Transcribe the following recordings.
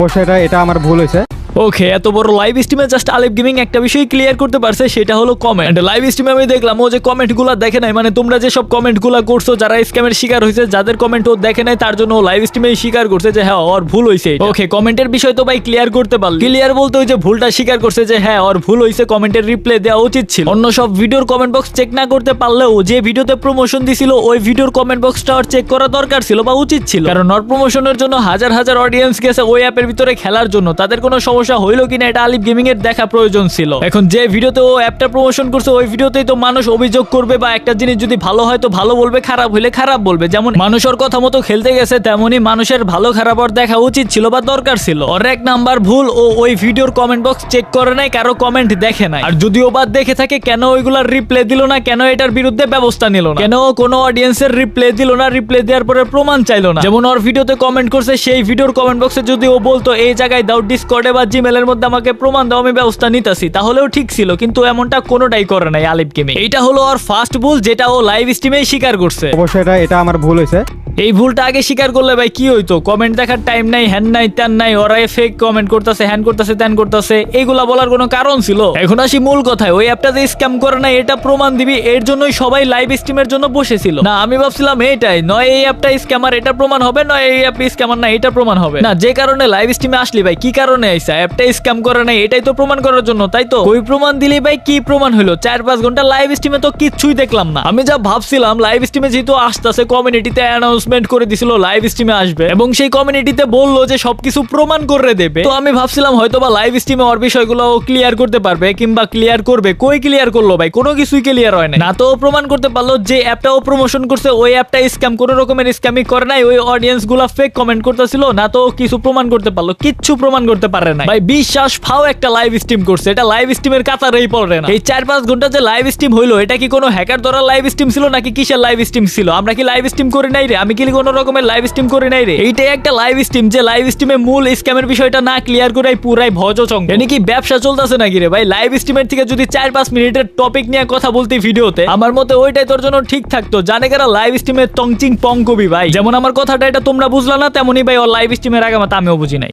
অবশ্যই এটা এটা আমার ভুল হয়েছে। ওকে এত বড় লাইভ স্ট্রিমে জাস্ট আলিফ গেমিং একটা বিষয় ক্লিয়ার করতে পারছে, সেটা হলো কমেন্ট লাইভ স্ট্রিমে আমি দেখলাম, ও যে কমেন্টগুলো দেখে নাই মানে তোমরা যে সব কমেন্টগুলো করছ, যারা স্ক্যামের শিকার হয়েছে, যাদের কমেন্ট ও দেখে নাই, তার জন্য লাইভ স্ট্রিমে স্বীকার করছে যে হ্যাঁ ওর ভুল হয়েছে ওকে কমেন্টের বিষয় তো ভাই ক্লিয়ার করতে পারল। ক্লিয়ার বলতে ওই যে ভুলটা স্বীকার করছে যে হ্যাঁ ওর ভুল হয়েছে কমেন্টের রিপ্লাই দেওয়া উচিত ছিল। অন্য সব ভিডিওর কমেন্ট বক্স চেক না করতে পারলেও, যে ভিডিওতে প্রমোশন দিছিল, ওই ভিডিওর কমেন্ট বক্সটা ওর চেক করা দরকার ছিল বা উচিত ছিল। কারণ ওর প্রমোশনের জন্য হাজার হাজার অডিয়েন্স গেছে ওই অ্যাপের ভিতরে খেলার জন্য। তাদের কোনো সমস্যা হইল কিনা এটা আলিফ গেমিং এর দেখা প্রয়োজন ছিল। এখন যে ভিডিওতে ও অ্যাপটা প্রমোশন করছে, ওই ভিডিওতেই তো মানুষ অভিযোগ করবে বা একটা জিনিস যদি ভালো হয় তো ভালো বলবে, খারাপ হলে খারাপ বলবে। যেমন মানুষের কথা মতো খেলতে গেছে তেমনি মানুষের ভালো খারাপ ওর দেখা উচিত ছিল বা দরকার ছিল। ওর এক নাম্বার ভুল ও ওই ভিডিওর কমেন্ট বক্স চেক করে নাই, কারও কমেন্ট দেখে নাই। আর যদিও বা দেখে থাকে, কেন ওইগুলার রিপ্লে দিল না, কেন এটার বিরুদ্ধে ব্যবস্থা নিল না? কেন কোনো অডিয়েন্সের রিপ্লে দিল না রিপ্লে দেওয়ার পরে প্রমাণ চাইলো না? যেমন ওর ভিডিওতে কমেন্ট করছে, সেই ভিডিওর কমেন্ট বক্সে যদি ও বলতো, এই জায়গায় দাও ডিসকর্ডে বা জিমেলের মধ্যে আমাকে প্রমাণ দাও, আমি ব্যবস্থা নিতেছি। তাহলেও ঠিক ছিল, কিন্তু এমনটা কোনোটাই করে নাই আলিফ গেমে। এটা হলো ওর ফার্স্ট ভুল, যেটা ও লাইভ স্ট্রিমেই স্বীকার করছে। অবশ্যই এটা এটা আমার ভুল হয়েছে। এই ভুলটা আগে স্বীকার করলে ভাই কি হইতো? কমেন্ট দেখার টাইম নাই হ্যান নাই ত্যান নাই ওরা ফেক কমেন্ট করতেছে হ্যান করতেছে ত্যান করতেছে এইগুলা বলার কোনো কারণ ছিল? এখন আসি মূল কথায়, ওই অ্যাপটা যে স্ক্যাম করে না এটা প্রমাণ দিবি, এর জন্যই সবাই লাইভ স্ট্রিমের জন্য বসেছিল। না, আমি ভাবছিলাম এইটাই নয় এই অ্যাপটা স্ক্যামার এটা প্রমাণ হবে, নয় এই অ্যাপ স্ক্যামার না, এটা প্রমাণ হবে। না, যে কারণে লাইভ স্ট্রিমে আসলি ভাই, কি কারণে আইসা? অ্যাপটা স্ক্যাম করে নাই, এটাই তো প্রমাণ করার জন্য, তাই তো? ওই প্রমাণ দিলি ভাই, কি প্রমাণ হলো চার পাঁচ ঘণ্টা লাইভ স্ট্রিমে তো কিচ্ছুই দেখলাম না। আমি যা ভাবছিলাম লাইভ স্ট্রিমে যেহেতু আসতেছে কমিউনিটিতে অ্যানাউন্সমেন্ট করে দিছিল লাইভ স্ট্রিমে আসবে। এবং সেই কমিউনিটিতে বলল যে সবকিছু প্রমাণ করে দেবে। তো আমি ভাবছিলাম হয়তো বা লাইভ স্ট্রিমে ওর বিষয়গুলো ক্লিয়ার করতে পারবে কিংবা ক্লিয়ার করবে। কই ক্লিয়ার করল ভাই? কোনো কিছুই ক্লিয়ার হয় না তো প্রমাণ করতে পারল যে অ্যাপটা ও প্রমোশন করছে, ওই অ্যাপটা স্ক্যাম কোনো রকমের স্ক্যামই করে নাই। ওই অডিয়েন্সগুলা ফেক কমেন্ট করতেছিল, না তো কিছু প্রমাণ করতে পারল, কিচ্ছু প্রমাণ করতে পারে না ভাই, বিশ্বাস, ফাও একটা লাইভ স্ট্রিম করছে। এটা লাইভ স্ট্রিমের কাতারেই পড়ে না। এই চার পাঁচ ঘণ্টা যে লাইভ স্ট্রিম হইল, এটা কি কোনো হ্যাকার দ্বারা লাইভ স্ট্রিম ছিল নাকি কিসের লাইভ স্ট্রিম ছিল? আমরা কি লাইভ স্ট্রিম করি নাই রে? আমি কি কোনো রকমের লাইভ স্ট্রিম করে নাই রে। এইটাই একটা লাইভ স্ট্রিম যে লাইভ স্ট্রিমে মূল স্ক্যামের বিষয়টা না ক্লিয়ার করে পুরাই ভজ চং এনে কি ব্যবসা চলতেছে নাকি রে ভাই? লাইভ স্ট্রিমের থেকে যদি চার পাঁচ মিনিটের টপিক নিয়ে কথা বলতে ভিডিওতে, আমার মতে ওইটাই তোর জন্য ঠিক থাকতো। জানে কারা লাইভ স্ট্রিমে টংচিং পং কবি ভাই? যেমন আমার কথাটা এটা তোমরা বুঝলা না তেমনই ভাই ও লাইভ স্ট্রিমের আগে আমিও বুঝি নাই।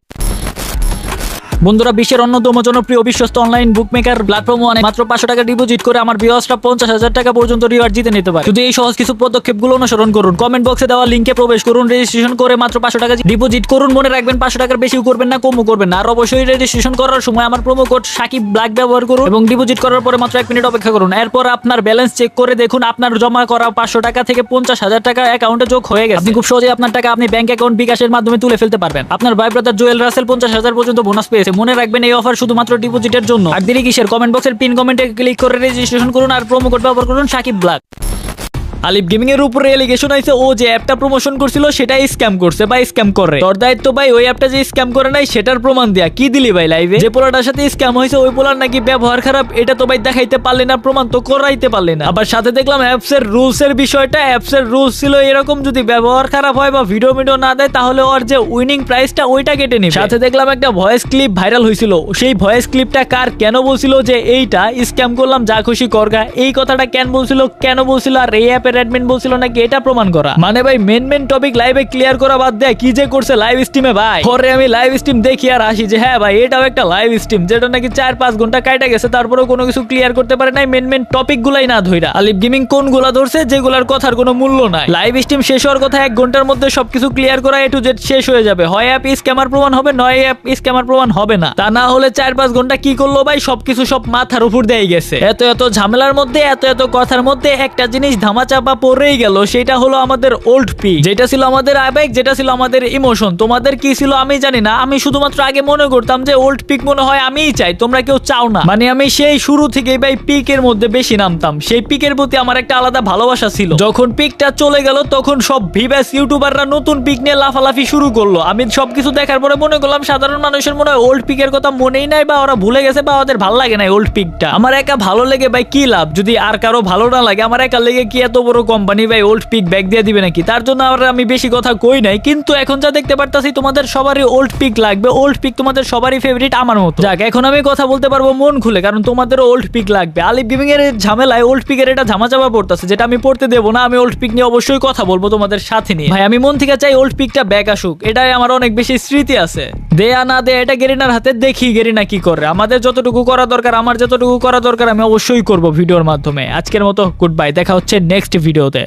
বন্ধুরা, বিশ্বের অন্যতম জনপ্রিয় বিশ্বস্ত অনলাইন বুকমেকার প্ল্যাটফর্ম অনেক মাত্র পাঁচশো টাকা ডিপোজিট করে আমার বিয়সটা পঞ্চাশ হাজার টাকা পর্যন্ত রিওয়ার্ড জিতে নিতে পারে। শুধু এই সহজ কিছু পদক্ষেপগুলো অনুসরণ করুন কমেন্ট বক্সে দেওয়া লিঙ্কে প্রবেশ করুন রেজিস্ট্রেশন করে মাত্র পাঁচশো টাকা ডিপোজিট করুন। মনে রাখবেন, পাঁচশো টাকার বেশিও করবেন না, কমও করবেন না। আর অবশ্যই রেজিস্ট্রেশন করার সময় আমার প্রোমো কোড সাকিব ব্ল্যাক ব্যবহার করুন এবং ডিপোজিট করার পরে মাত্র এক মিনিট অপেক্ষা করুন। এরপর আপনার ব্যালেন্স চেক করে দেখুন, আপনার জমা করা পাঁচশো টাকা থেকে পঞ্চাশ হাজার টাকা অ্যাকাউন্টে যোগ হয়ে গেছে। আপনি খুব সহজে আপনার টাকা আপনি ব্যাংক অ্যাকাউন্ট বিকাশের মাধ্যমে তুলে ফেলতে পারবেন। আপনার ভাই ব্রাদার জুয়েল রাসেল পঞ্চাশ হাজার পর্যন্ত বোনাস পেয়েছে মনে রাখবেন এই অফার শুধুমাত্র ডিপোজিটের জন্য। আর কিসের? কমেন্ট বক্সের পিন কমেন্টে ক্লিক করে রেজিস্ট্রেশন করুন আর প্রোমো কোড ব্যবহার করুন সাকিব ব্ল্যাক আলিফ গেমিং এর উপরে এলিগেশন আইছে, ও যে অ্যাপটা প্রমোশন করছিল সেটা স্ক্যাম করছে বা স্ক্যাম করে। তোর দায়িত্ব ভাই, ওই অ্যাপটা যে স্ক্যাম করে নাই, সেটার প্রমাণ দেয়া। কি দিলি ভাই লাইভে যে পোলাটার সাথে স্ক্যাম হয়েছে, ওই পোলার নাকি ব্যবহার খারাপ, এটা তো ভাই দেখাইতে পারলে না, প্রমাণ তো করাইতে পারলে না। আবার সাথে দেখলাম অ্যাপস এর রুলস এর বিষয়টা অ্যাপস এর রুলস ছিল এরকম, যদি ব্যবহার খারাপ হয় বা ভিডিও ভিডিও না দেয়, তাহলে ওর যে উইনিং প্রাইসটা ওইটা কেটে নিবে। সাথে দেখলাম একটা ভয়েস ক্লিপ ভাইরাল হয়েছিল। সেই ভয়েস ক্লিপটা কার, কেন বলছিল যে এইটা স্ক্যাম করলাম, যা খুশি করগা এই কথাটা কেন বলছিল কেন বলছিল, আর এই অ্যাপের অ্যাডমিন বলছিল নাকি এটা প্রমাণ করা। মানে ভাই মেন মেন টপিক লাইভে ক্লিয়ার করা বাদ দেয়, কি যে করছে লাইভ স্ট্রিমে ভাই। পরে আমি লাইভ স্ট্রিম দেখি আর আসি যে হ্যাঁ ভাই, এটাও একটা লাইভ স্ট্রিম যেটা নাকি চার পাঁচ ঘণ্টা কাটা গেছে, তারপরেও কোনো কিছু ক্লিয়ার করতে পারে নাই মেন মেন টপিক গুলাই না আলিফ গেমিং ধরছে, যেগুলার কথার কোনো মূল্য নাই। লাইভ স্ট্রিম শেষ হওয়ার কথা এক ঘণ্টার মধ্যে সবকিছু ক্লিয়ার করা এ টু জেড শেষ হয়ে যাবে। হয় অ্যাপ স্ক্যামার প্রমাণ হবে, নয় অ্যাপ স্ক্যামার প্রমাণ হবে না। তা না হলে চার পাঁচ ঘণ্টা কি করল ভাই, সবকিছু সব মাথার উপর দিয়ে গেছে। এত এত ঝামেলার মধ্যে, এত এত কথার মধ্যে একটা জিনিস ধামাচাপা পড়েই গেল, সেটা হলো আমাদের ওল্ড পি যেটা ছিল আমাদের আবেগ, যেটা ছিল আমাদের ইমোশন তোমাদের কি ছিল আমি জানি না, আমি শুধুমাত্র আগে মনে করতাম যে ওল্ড পিক মনে হয় আমিই চাই, তোমরা কেউ চাও না। মানে আমি সেই শুরু থেকেই ভাই পিকের মধ্যে বেশি নামতাম। সেই পিকের প্রতি আমার একটা আলাদা ভালোবাসা ছিল। যখন পিকটা চলে গেল, তখন সব ভিভাস ইউটিউবাররা নতুন পিক নিয়ে লাফালাফি শুরু করল। আমি সবকিছু দেখার পরে মনে করলাম, সাধারণ মানুষের মনে হয় ওল্ড পিকের কথা মনেই নাই বা ওরা ভুলে গেছে বা ওদের ভালো লাগে না ওল্ড পিকটা আমার একা ভালো লেগে ভাই কি লাভ? যদি আর কারও ভালো না লাগে, আমার একা লেগে কি এত বড় কোম্পানি ভাই ওল্ড পিক ব্যাগ দিয়ে দিবে নাকি? তার জন্য আর আমি বেশি কথা কই নাই, কিন্তু এখন যা দেখতে পারতাছি, তোমাদের সবারই ওল্ড পিক লাগবে। ওল্ড পিক তোমাদের সবারই ফেভারিট আমার মতো। যাক, এখন আমি কথা বলতে পারব মন খুলে, কারণ তোমাদের ওল্ড পিক লাগবে। আলিফ গেমিং এর ঝামেলায় ওল্ড পিকের এটা ঝামাচাপা পড়তেছে, যেটা আমি পড়তে দেবো না, আমি ওল্ড পিক নিয়ে অবশ্যই কথা বলব তোমাদের সাথে নিয়ে। ভাই, আমি মন থেকে চাই ওল্ড পিকটা ব্যাগ আসুক। এটাই আমার অনেক বেশি স্মৃতি আছে। দেয়া না দেয়া এটা গেরিনার হাতে দেখি গেরিনা কি করে। আমাদের যতটুকু করা দরকার, আমার যতটুকু করা দরকার, আমি অবশ্যই করব ভিডিওর মাধ্যমে। আজকের মতো গুড বাই দেখা হচ্ছে নেক্সট ভিডিওতে